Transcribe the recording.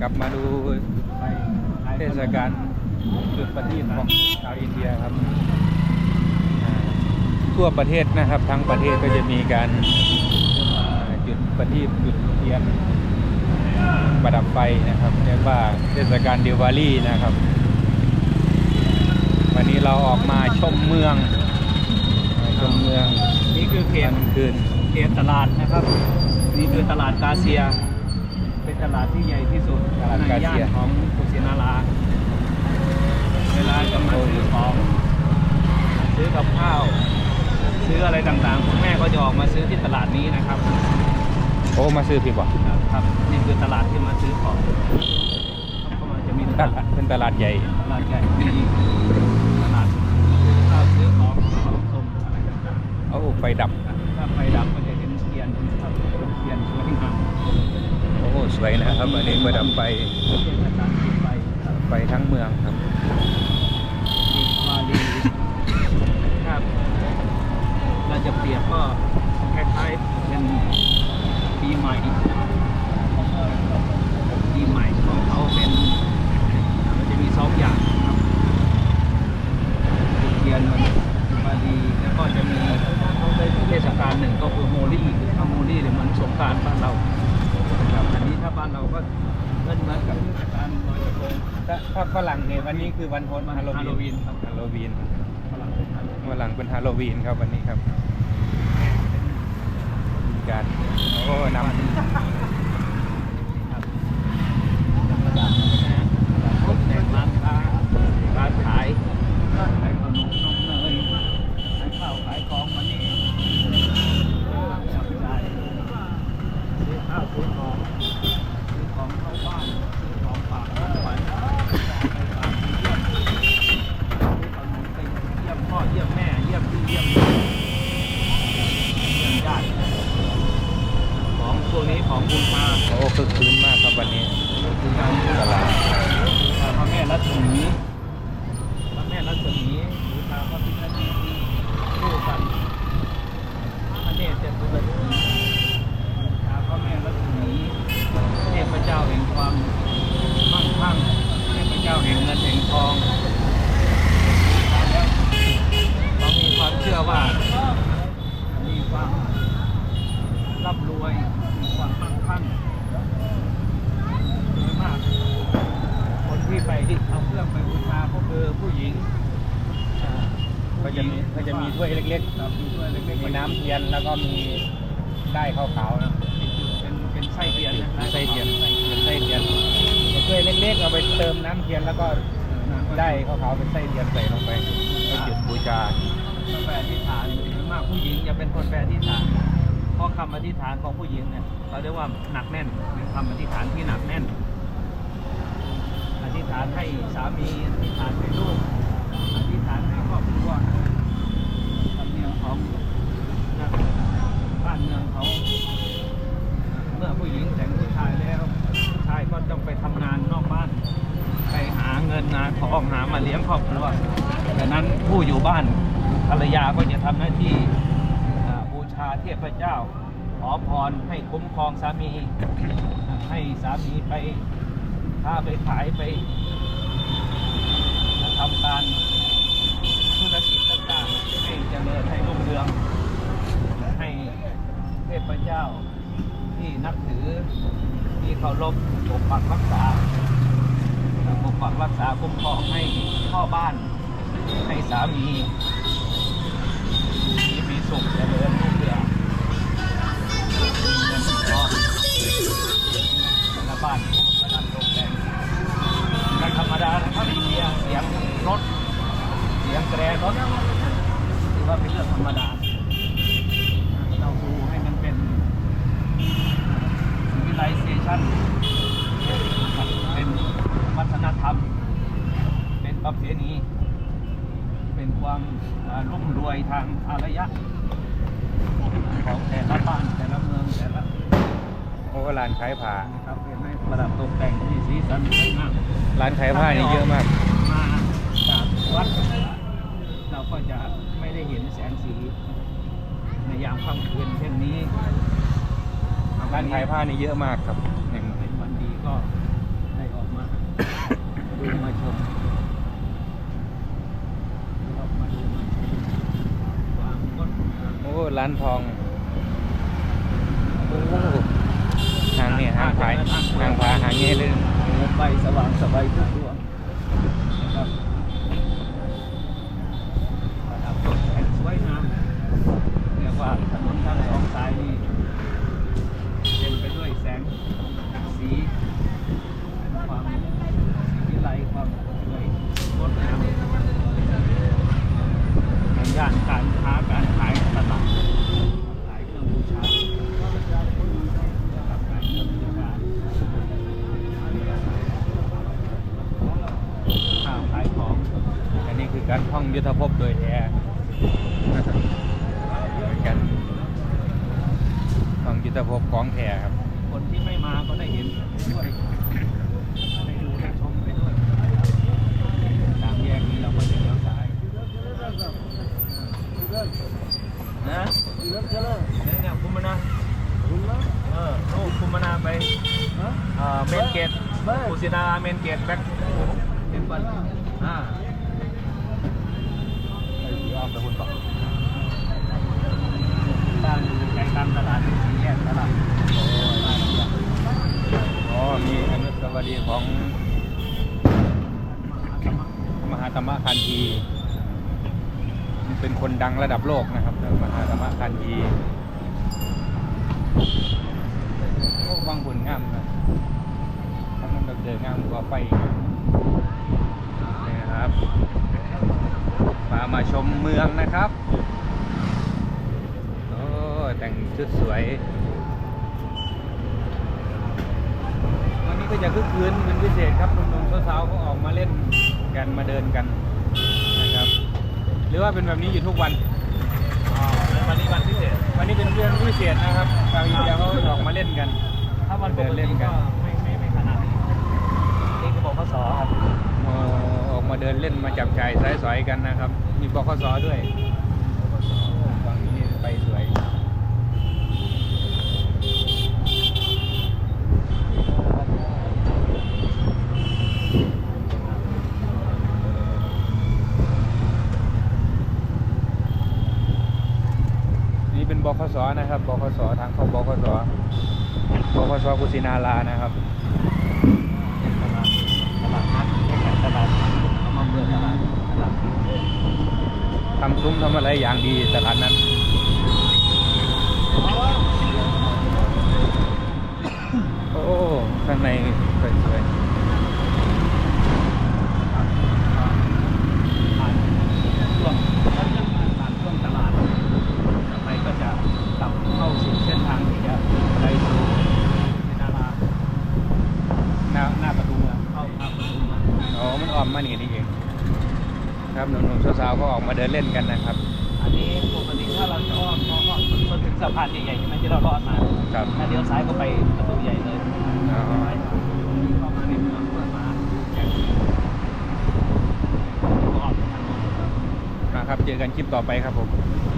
กลับมาดูไปขายเทศกาลจุดประทีปของชาวอินเดียครับอ่าทั่วประเทศนะครับ ทั้งประเทศก็จะมีการอ่าจุดประทีปจุดเทียนประดับไฟนะครับเรียกว่าเทศกาลเดวาลีนะครับ วันนี้เราออกมาชมเมืองมาชมเมืองนี่คือเขตอตนกลางคืนเขตตลาดนะครับ นี่คือตลาดกาเซียเป็น ตลาดที่ใหญ่ที่สุดตลาดในกาย่าเซียนของกุสินาราเวลาจะมาซื้อของซื้อกับข้าว ซื้ออะไรต่างๆคุณแม่ก็จะออกมาซื้อที่ตลาดนี้นะครับ โอ้มาซื้อพี่บอกครับนี่คือตลาดที่มาซื้อของก็มันจะมีตตลาลาดดเป็นตลาดใหญ่ตลาดใหญ่มีตลาดซื้อข้าวซื้อของของส้มอะไรต่างๆ เอาไฟดับ ถ้าไฟดับก็จะเห็นเทียนครับเป็นเทียนสวยงาม โอ้ สวยนะครับอันนี้ประดับไฟเทศกาลที่ไปทั้งเมืองครับมีมาลีครับเราจะเปรียบก็คล้ายๆเป็นปีใหม่ปีใหม่ของเขาเป็นมันจะมีสองอย่างครับเทียนมัน ฝรั่งเนี่ยวันนี้คือวันโฮลวันฮาโลฮาโลวีวีนนครับฮาโลวีนฝรั่งเป็นอันฝรั่งเป็นฮาโลวีนครับวันนี้ครับมีการโอ้นำครับธรรมดานะตกแต่งร้านค้าร้านขายขายขนมนมเนยขายข้าวขายของวันนี้จับจ่ายซื้อข้าวซื้อของซื้อของเข้าบ้านซื้อของฝากของขวัญไปฝากไปเยี่ยมซื้อขนมไปเยี่ยมพ่อเยี่ยมแม่เยี่ยมพี่เยี่ยมน้องเยี่ยมญาติของพวกนี้ของบูชา โอ้คึกคืนมากครับวันนี้ คือการ ตลาด พระแม่รัศมีพระแม่รัศมีบูชาพระพิฆเนศคู่กันพระเนตรเจ็ดตัวทีบูชาพระแม่รัศมีเทพเจ้าแห่งความมั่งคั่งเทพเจ้าแห่งเงินแห่งทองแล้วเรามีความเชื่อว่า มีความ ร่ำรวยมีความมั่งคั่งโดยมาก คนที่ไปที่เอาเครื่องไปบูชาก็คือผู้หญิงอ่าก็จะมีก็จะมีถ้วยเล็กครับมีถ้วยเล็กๆๆมีน้ำเทียนแล้วก็มีได้ขาวๆนะเป็นเป็นไส้เทียนนะไส้เทียนเป็นไส้เทียนเป็นถ้วยเล็กๆเอาไปเติมน้ำเทียนแล้วก็ได้ขาวๆเป็นไส้เทียนใส่ลงไปก็จุดบูชาแปลอธิษฐานโดยมากผู้หญิงจะเป็นคนแปลอธิษฐาน เพราะคำอธิษฐานของผู้หญิงเนี่ยเราเรียกว่าหนักแน่นเป็นคำอธิษฐานที่หนักแน่น อธิษฐานให้สามีอธิษฐานให้ลูกอธิษฐานให้ครอบครัวธรรมเนียมของบ้านเมืองเขาเมื่อผู้หญิงแต่งผู้ชายแล้วผู้ชายก็ต้องไปทำงานนอกบ้านไปหาเงินงาทองหามาเลี้ยงครอบครัวดังนั้นผู้อยู่บ้านภรรยาก็จะทำหน้าที่าเทพเจ้า ขอพรให้คุ้มครองสามี ให้สามีไปค้าไปขายไปทำการธุรกิจต่างๆ ให้เจริญให้รุ่งเรือง ให้เทพเจ้าที่นับถือที่เคารพปกปักรักษาปกปักรักษาคุ้มครองให้พ่อบ้านให้สามี มีมีสุขเจริญรุ่งเรือง เงินทองแต่ละบ้านประดับตกแต่งไม่ธรรมดานะครับเสียเสียงรถ เสียงแตรรถถือว่าเป็นเรื่องธรรมดา เราดูให้มันเป็น civilization เป็นวัฒนธรรม เป็นประเพณีเป็นความรุ่มรวยทางอารยะของแต่ละบ้านแต่ละ โอ้ร้านขายผ้านะครับเห็นไหมประดับตกแต่งที่สีสันสวยงามร้านขายผ้านี่เยอะมาก มาจากวัด เราก็จะไม่ได้เห็นแสงสี ในยามค่ำคืนเช่นนี้ร้านขายผ้านี่เยอะมากครับหนึ่งเป็นวันดีก็ดูมาชมเรามาดูมาชมความงดงามโอ้ร้านทอง โอ้ทางเนี่ยทางผายทางผาหางเงี้ยเลยไปสว่างสบายทุกดวงนะครับประดับตกแต่งสวยงามเรียกว่าถนนทางสองสายนี่เต็มไปด้วยแสงสีความวิไลความสวยงดงามในย่านการค้าการขายตลาดขายเครื่องบูชานะครับการเงินบริการ ข้าวขายของ อันนี้คือการท่อง ยุทธภพโดยแท้นะครับเป็นการท่องยุทธภพของแท้ครับ คนที่ไม่มาก็ได้เห็นด้วยได้ดูได้ชมไปด้วยสามแยกนี้เราก็จะเลี้ยวซ้ายนะนี่เนี่ยคุมมานาเออโน่คุมมานาไปเอ่อเมนเกตกุสินาเมนเกตแบ็คเต็มวันอ่า อ้อมไปคุณต่อตั้งอยู่ใจกลางตลาดสี่แยกตลาดอ๋อมีอนุสาวรีย์ของมหาธรรมคันธีเป็นคนดังระดับโลกนะครับมหาธรรมคันธีโอ้วังผลงามนะทำมันแบบเดินงามกว่าไปอีกนี่นะครับพา มาชมเมืองนะครับ โอ้แต่งชุดสวย วันนี้ก็จะคึกคืนเป็นพิเศษครับหนุ่มๆสาวๆก็ออกมาเล่นกันมาเดินกันนะครับ หรือว่าเป็นแบบนี้อยู่ทุกวันอ๋อวันนี้วันพิเศษ วันนี้เป็นเรื่องพิเศษนะครับชาวอินเดียเขาออกมาเล่นกัน ถ้าวันปกเดินเล่ตินกัก็นไม่ไม่ไม่ขนาดนี้นี่คือบอกข้อสอครับอ๋อออกมาเดินเล่นมาจับจ่ายใช้สอยกันนะครับ มีบคสด้วยฝั่งนี้ไปสวย นี่เป็นบคสนะครับบคสทางเข้าบคสบคสกุสินารานะครับตลาดตลาดนัดตลาดเอามาเปิดตลาดตลาด ทำซุ้มทำอะไรอย่างดีตลาดนั้น โอ้ข้างในสวย ผ่านช่วงผ่านช่วงตลาดต่อไปก็จะกลับเข้าสู่เส้นทางที่จะไปสู่นารา ๆหน้าหน้าประตูเมือง เข้าทางประตูเมือง อ๋อมันออมมานี่นี่เองครับหนุ่มๆสาวๆก็ออก มาเดินเล่นกันนะครับ อันนี้ปกติถ้าเราจะอ้อมเพราะว่ามันถึงสะพานใหญ่ๆใช่ไหมที่เราลอดมาครับ ถ้าเลี้ยวซ้ายก็ไปประตูใหญ่เลยอ๋อไปเข้ามาในเมืองเพื่อมาแยกก็ออกทางโน้น มาครับ เจอกันคลิปต่อไปครับผมค